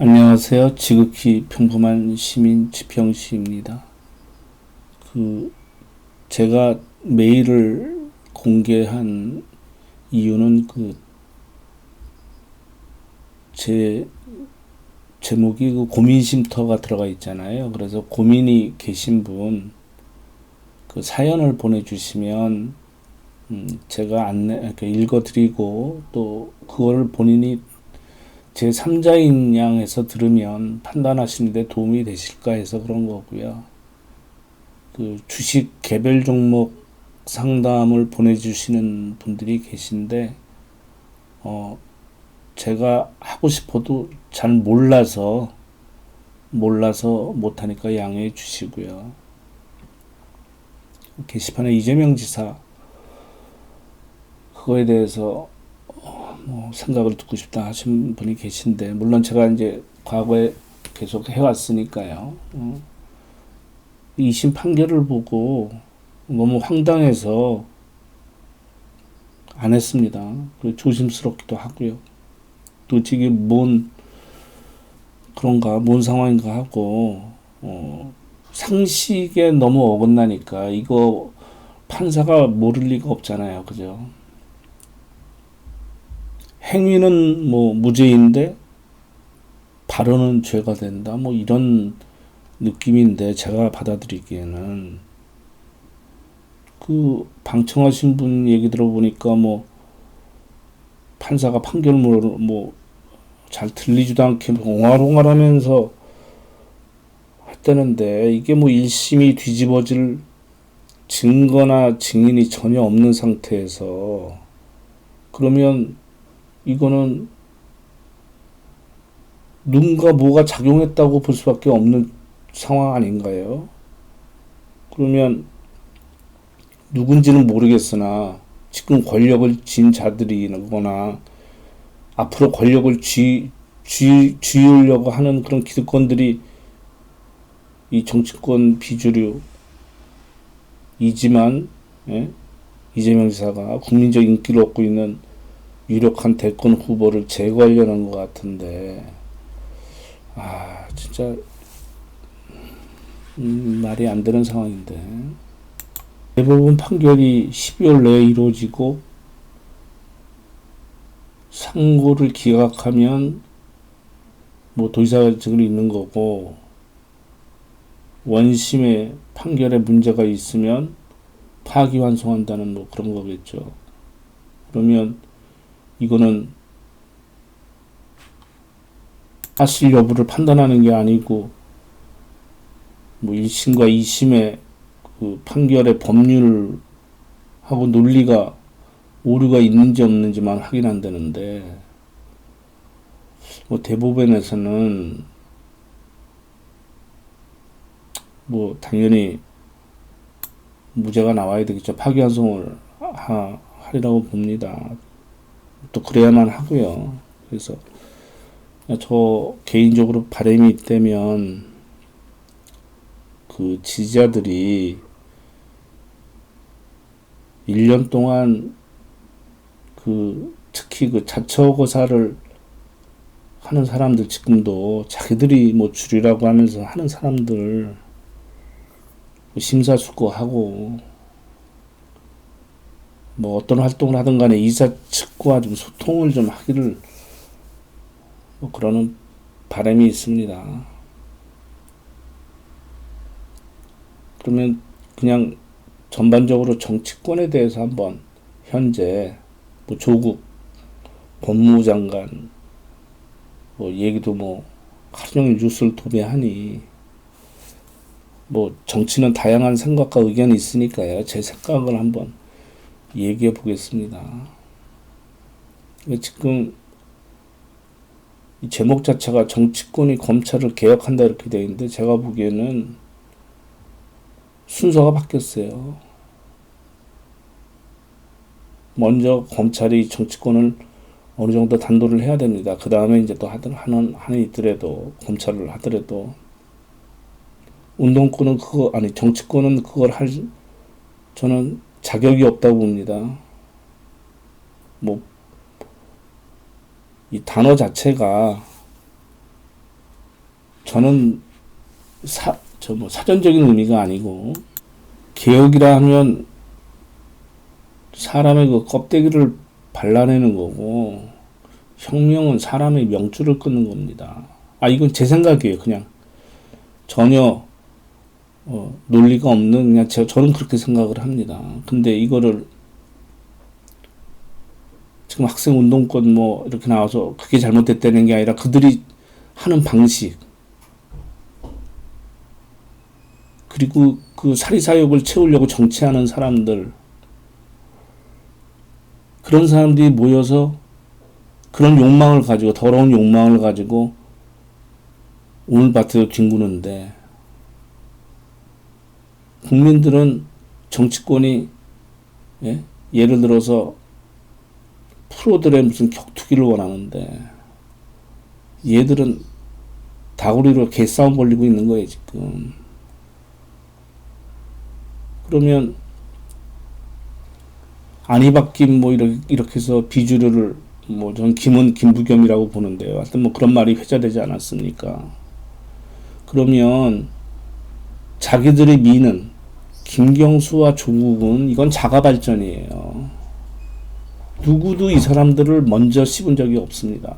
안녕하세요. 지극히 평범한 시민 지평시입니다. 그 제가 메일을 공개한 이유는 그 제 제목이 그 고민 쉼터가 들어가 있잖아요. 그래서 고민이 계신 분 그 사연을 보내주시면 음 제가 안내 이렇게 읽어드리고 또 그걸 본인이 제 3자인 양에서 들으면 판단하시는데 도움이 되실까 해서 그런 거고요. 그 주식 개별 종목 상담을 보내주시는 분들이 계신데, 어, 제가 하고 싶어도 잘 몰라서, 몰라서 못하니까 양해해 주시고요. 게시판에 이재명 지사, 그거에 대해서 뭐 생각을 듣고 싶다 하신 분이 계신데 물론 제가 이제 과거에 계속 해왔으니까요. 어. 2심 판결을 보고 너무 황당해서 안 했습니다. 조심스럽기도 하고요. 도저히 뭔 그런가 뭔 상황인가 하고 어, 상식에 너무 어긋나니까 이거 판사가 모를 리가 없잖아요. 그죠? 행위는 뭐 무죄인데 발언은 죄가 된다. 뭐 이런 느낌인데 제가 받아들이기에는 그 방청하신 분 얘기 들어보니까 뭐 판사가 판결문을 뭐 잘 들리지도 않게 옹알옹알 하면서 했다는데 이게 뭐 일심이 뒤집어질 증거나 증인이 전혀 없는 상태에서 그러면 이거는 누군가 뭐가 작용했다고 볼 수밖에 없는 상황 아닌가요? 그러면 누군지는 모르겠으나 지금 권력을 쥔 자들이거나 앞으로 권력을 쥐, 쥐, 쥐으려고 하는 그런 기득권들이 이 정치권 비주류 이지만 예? 이재명 지사가 국민적 인기를 얻고 있는 유력한 대권 후보를 제거하려는 것 같은데, 아, 진짜, 음, 말이 안 되는 상황인데. 대부분 판결이 12월 내에 이루어지고, 상고를 기각하면, 뭐 도지사직을 있는 거고, 원심의 판결에 문제가 있으면 파기환송한다는 뭐 그런 거겠죠. 그러면 이거는 사실 여부를 판단하는 게 아니고 뭐 1심과 2심의 그 판결의 법률하고 논리가 오류가 있는지 없는지만 확인한다는데 뭐 대법원에서는 뭐 당연히 무죄가 나와야 되겠죠. 파기환송을 하리라고 봅니다. 또 그래야만 하고요. 그래서 저 개인적으로 바람이 있다면 그 지지자들이 1년 동안 그 특히 그 자처고사를 하는 사람들 지금도 자기들이 뭐 줄이라고 하면서 하는 사람들 심사숙고하고 뭐 어떤 활동을 하든 간에 이사 측과 좀 소통을 좀 하기를 뭐 그러는 바람이 있습니다. 그러면 그냥 전반적으로 정치권에 대해서 한번 현재 뭐 조국 법무장관 뭐 얘기도 뭐 하루 종일 뉴스를 도배하니 뭐 정치는 다양한 생각과 의견이 있으니까요. 제 생각을 한번 얘기해 보겠습니다. 지금 이 제목 자체가 정치권이 검찰을 개혁한다 이렇게 되어 있는데 제가 보기에는 순서가 바뀌었어요. 먼저 검찰이 정치권을 어느 정도 단도를 해야 됩니다. 그 다음에 이제 또 하든 하는 하는 있더라도 검찰을 하더라도 운동권은 그거 아니 정치권은 그걸 할 저는 자격이 없다고 봅니다. 뭐, 이 단어 자체가 저는 사, 저 뭐 사전적인 의미가 아니고 개혁이라 하면 사람의 그 껍데기를 발라내는 거고 혁명은 사람의 명줄을 끊는 겁니다. 아 이건 제 생각이에요. 그냥 전혀 어, 논리가 없는 그냥 제, 저는 그렇게 생각을 합니다. 근데 이거를 지금 학생 운동권 뭐 이렇게 나와서 그게 잘못됐다는 게 아니라 그들이 하는 방식 그리고 그 사리사욕을 채우려고 정치하는 사람들 그런 사람들이 모여서 그런 욕망을 가지고 더러운 욕망을 가지고 오늘 밭에서 뒹구는데 국민들은 정치권이 예? 예를 들어서 프로들의 무슨 격투기를 원하는데 얘들은 다구리로 개싸움 벌리고 있는 거예요 지금 그러면 안이 바뀐 뭐 이렇게, 이렇게 해서 비주류를 뭐 전 김은 김부겸이라고 보는데요. 하여튼 뭐 그런 말이 회자되지 않았습니까? 그러면 자기들이 미는 김경수와 조국은 이건 자가 발전이에요. 누구도 이 사람들을 먼저 씹은 적이 없습니다.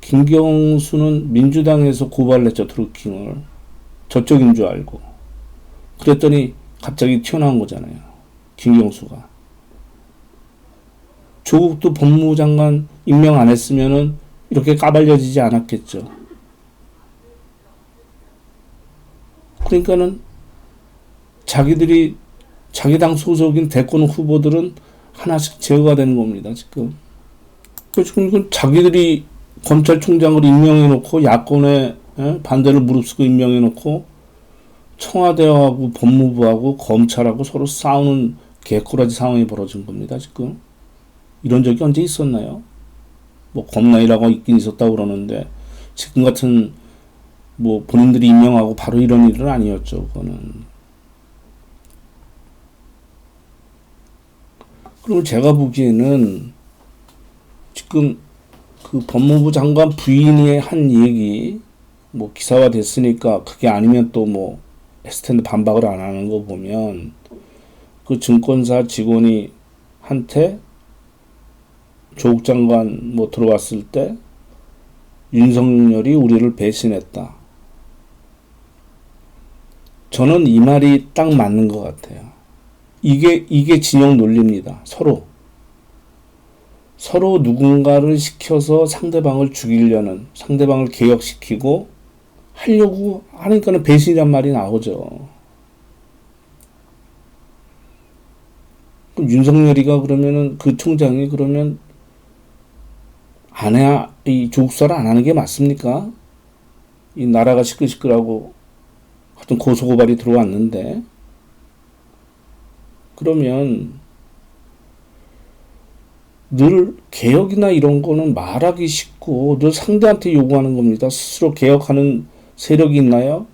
김경수는 민주당에서 고발했죠, 트루킹을. 저쪽인 줄 알고. 그랬더니 갑자기 튀어나온 거잖아요. 김경수가. 조국도 법무부 장관 임명 안 했으면은 이렇게 까발려지지 않았겠죠. 그러니까는 자기들이 자기 당 소속인 대권 후보들은 하나씩 제거가 되는 겁니다, 지금. 지금 이건 자기들이 검찰총장을 임명해 놓고 야권에 예? 반대를 무릅쓰고 임명해 놓고 청와대하고 법무부하고 검찰하고 서로 싸우는 개코라지 상황이 벌어진 겁니다, 지금. 이런 적이 언제 있었나요? 뭐 겁나이라고 있긴 있었다고 그러는데 지금 같은 뭐 본인들이 임명하고 바로 이런 일은 아니었죠, 그거는. 그리고 제가 보기에는 지금 그 법무부 장관 부인이 한 얘기 뭐 기사화 됐으니까 그게 아니면 또뭐 했을 텐데 반박을 안 하는 거 보면 그 증권사 직원이 한테 조국 장관 뭐 들어왔을 때 윤석열이 우리를 배신했다. 저는 이 말이 딱 맞는 것 같아요. 이게, 이게 진영 논리입니다. 서로. 서로 누군가를 시켜서 상대방을 죽이려는, 상대방을 개혁시키고 하려고 하니까는 배신이란 말이 나오죠. 그럼 윤석열이가 그러면은 그 총장이 그러면 안 해, 이 조국사를 안 하는 게 맞습니까? 이 나라가 시끌시끌하고 하여튼 고소고발이 들어왔는데 그러면 늘 개혁이나 이런 거는 말하기 쉽고 늘 상대한테 요구하는 겁니다. 스스로 개혁하는 세력이 있나요?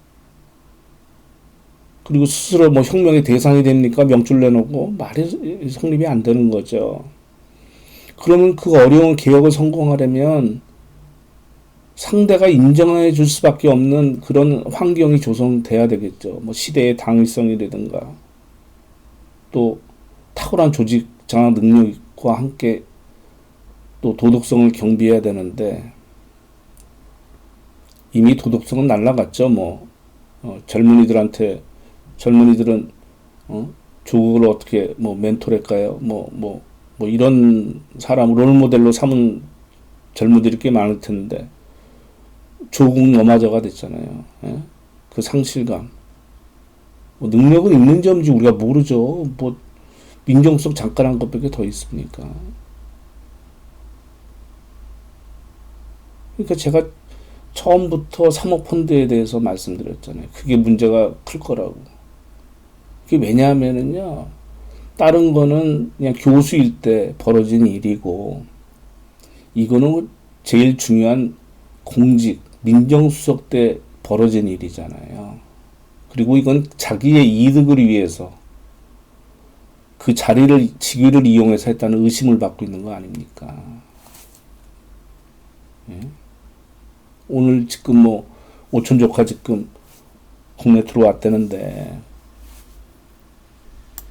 그리고 스스로 뭐 혁명의 대상이 됩니까? 명줄 내놓고 말이 성립이 안 되는 거죠. 그러면 그 어려운 개혁을 성공하려면 상대가 인정해 줄 수밖에 없는 그런 환경이 조성돼야 되겠죠. 뭐 시대의 당위성이라든가 또 탁월한 조직 장악 능력과 함께 또 도덕성을 경비해야 되는데 이미 도덕성은 날라갔죠. 뭐 어, 젊은이들한테 젊은이들은 어, 조국을 어떻게 뭐 멘토랄까요? 뭐뭐뭐 이런 사람 롤 모델로 삼은 젊은이들이 꽤 많을 텐데 조국 너마저가 됐잖아요. 예? 그 상실감. 뭐 능력은 있는지 없는지 우리가 모르죠. 뭐 민정수석 잠깐 한 것밖에 더 있습니까? 그러니까 제가 처음부터 사모펀드에 대해서 말씀드렸잖아요. 그게 문제가 클 거라고. 그게 왜냐하면은요, 다른 거는 그냥 교수일 때 벌어진 일이고, 이거는 제일 중요한 공직, 민정수석 때 벌어진 일이잖아요. 그리고 이건 자기의 이득을 위해서 그 자리를, 직위를 이용해서 했다는 의심을 받고 있는 거 아닙니까? 예? 오늘 지금 뭐 오촌 조카 지금 국내 들어왔다는데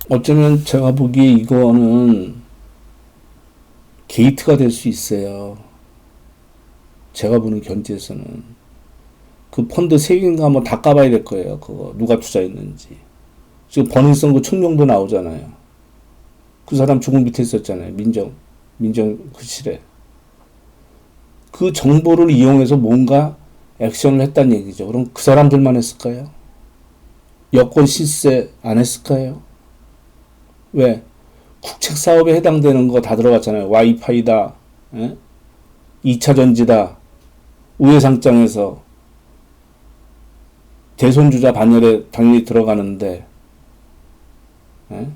어쩌면 제가 보기에 이거는 게이트가 될 수 있어요. 제가 보는 견지에서는 그 펀드 세 개인가 한번 다 까봐야 될 거예요. 그거 누가 투자했는지 지금 버닝썬 그 총명도 나오잖아요. 그 사람 죽음 밑에 있었잖아요. 민정 민정 그 실에 그 정보를 이용해서 뭔가 액션을 했다는 얘기죠. 그럼 그 사람들만 했을까요? 여권 실세 안 했을까요? 왜? 국책 사업에 해당되는 거 다 들어갔잖아요. 와이파이다, 에? 2차 전지다, 우회상장에서 대손주자 반열에 당연히 들어가는데, 에?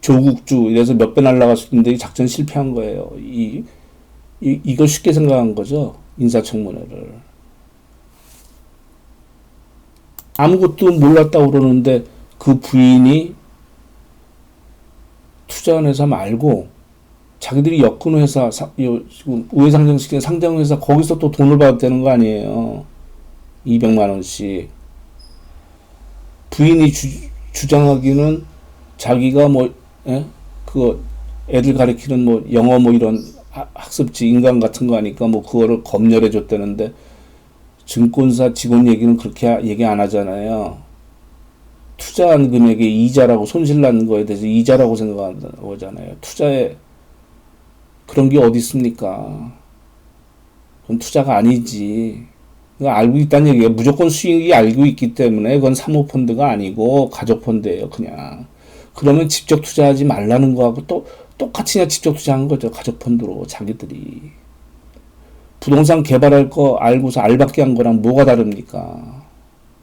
조국주 이래서 몇배 있는데 작전 실패한 거예요. 이, 이 이거 쉽게 생각한 거죠. 인사청문회를. 아무것도 몰랐다고 그러는데 그 부인이 투자한 회사 말고 자기들이 엮은 회사, 우회상장시킨 상장 회사 거기서 또 돈을 되는 거 아니에요. 200만 원씩. 부인이 주, 주장하기는 자기가 뭐, 예? 그거 애들 가리키는 뭐 영어 뭐 이런 학습지 인강 같은 거 하니까 뭐 그거를 검열해 줬다는데 증권사 직원 얘기는 그렇게 얘기 안 하잖아요. 투자한 금액에 이자라고 손실 나는 거에 대해서 이자라고 생각하는 거잖아요. 투자에 그런 게 어디 있습니까? 그건 투자가 아니지. 알고 있다는 얘기예요. 무조건 수익이 알고 있기 때문에 그건 사모펀드가 아니고 가족펀드예요. 그냥. 그러면 직접 투자하지 말라는 거하고 또 똑같이 그냥 직접 투자한 거죠. 가족펀드로 자기들이. 부동산 개발할 거 알고서 알밖에 한 거랑 뭐가 다릅니까?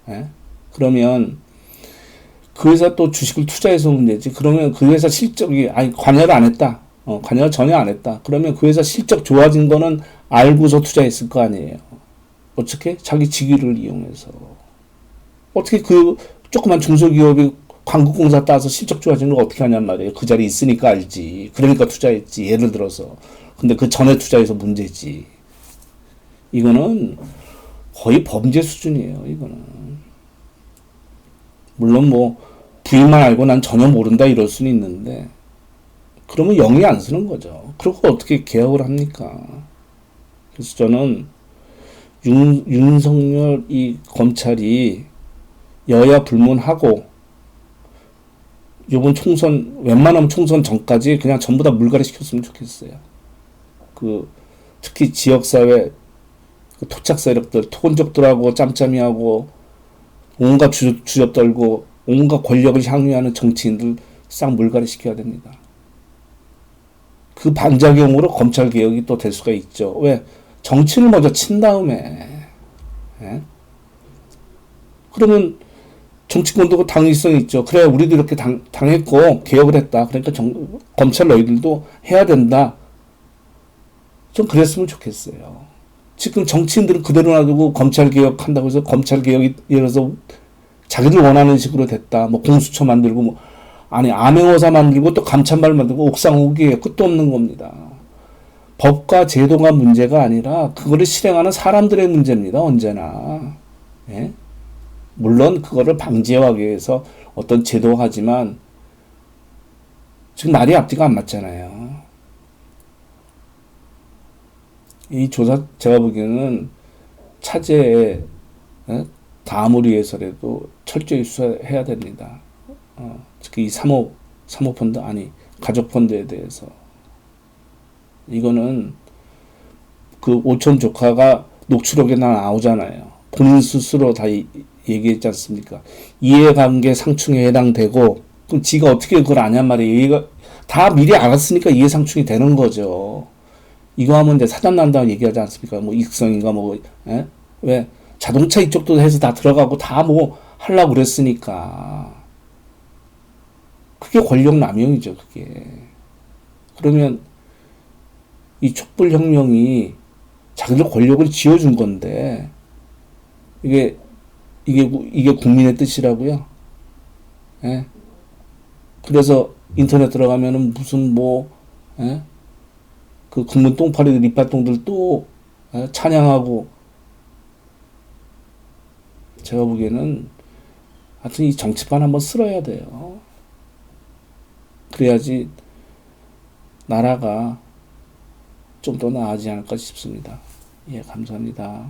예? 그러면 그 회사 또 주식을 투자해서 문제지. 그러면 그 회사 실적이, 아니, 관여를 안 했다. 어, 관여 전혀 안 했다. 그러면 그 회사 실적 좋아진 거는 알고서 투자했을 거 아니에요. 어떻게? 자기 직위를 이용해서. 어떻게 그 조그만 중소기업이 광국공사 따서 실적 좋아지는 걸 어떻게 하냔 말이에요. 그 자리에 있으니까 알지. 그러니까 투자했지. 예를 들어서. 근데 그 전에 투자해서 문제지. 이거는 거의 범죄 수준이에요. 이거는. 물론 뭐 부인만 알고 난 전혀 모른다 이럴 수는 있는데 그러면 영이 안 쓰는 거죠. 그리고 어떻게 개혁을 합니까? 그래서 저는 윤, 윤석열 이 검찰이 여야 불문하고 요번 총선 웬만하면 총선 전까지 그냥 전부 다 물갈이 시켰으면 좋겠어요. 그 특히 지역 사회 그 토착 세력들 토건족들하고 짬짬이하고 온갖 주, 주접 떨고 온갖 권력을 향유하는 정치인들 싹 물갈이 시켜야 됩니다. 그 반작용으로 검찰 개혁이 또 될 수가 있죠. 왜 정치를 먼저 친 다음에 예? 그러면 정치권도 그 당위성이 있죠. 그래 우리도 이렇게 당, 당했고 개혁을 했다. 그러니까 정, 검찰 너희들도 해야 된다. 좀 그랬으면 좋겠어요. 지금 정치인들은 그대로 놔두고 검찰 개혁한다고 해서 검찰 개혁이 예를 들어서 자기들 원하는 식으로 됐다. 뭐 공수처 만들고 뭐 아니 암행어사 만들고 또 감찬발 만들고 옥상호기에 끝도 없는 겁니다. 법과 제도가 문제가 아니라 그거를 실행하는 사람들의 문제입니다. 언제나. 예? 물론 그거를 방지하기 위해서 어떤 제도가 하지만 지금 날이 앞뒤가 안 맞잖아요. 이 조사 제가 보기에는 차제에 예? 다음을 위해서라도 철저히 수사해야 됩니다. 어, 특히 이 사모 사모펀드 아니 가족 펀드에 대해서 이거는 그 오촌 조카가 녹취록에 나오잖아요. 본인 스스로 다 얘기했지 않습니까? 이해관계 상충에 해당되고 그럼 지가 어떻게 그걸 아냔 말이에요. 얘가 다 미리 알았으니까 이해상충이 되는 거죠. 이거 하면 이제 사단 난다고 얘기하지 않습니까? 뭐 익성인가 뭐 에? 예? 왜 자동차 이쪽도 해서 다 들어가고 다 뭐 하려고 그랬으니까 그게 권력 남용이죠. 그게 그러면 이 촛불혁명이 자기들 권력을 쥐어준 건데 이게 이게 이게 국민의 뜻이라고요. 예? 그래서 인터넷 들어가면은 무슨 뭐 예? 그 국문 똥파리 밑발동들 또 예? 찬양하고 제가 보기에는 하여튼 이 정치판 한번 쓸어야 돼요. 그래야지 나라가 좀 더 나아지지 않을까 싶습니다. 예, 감사합니다.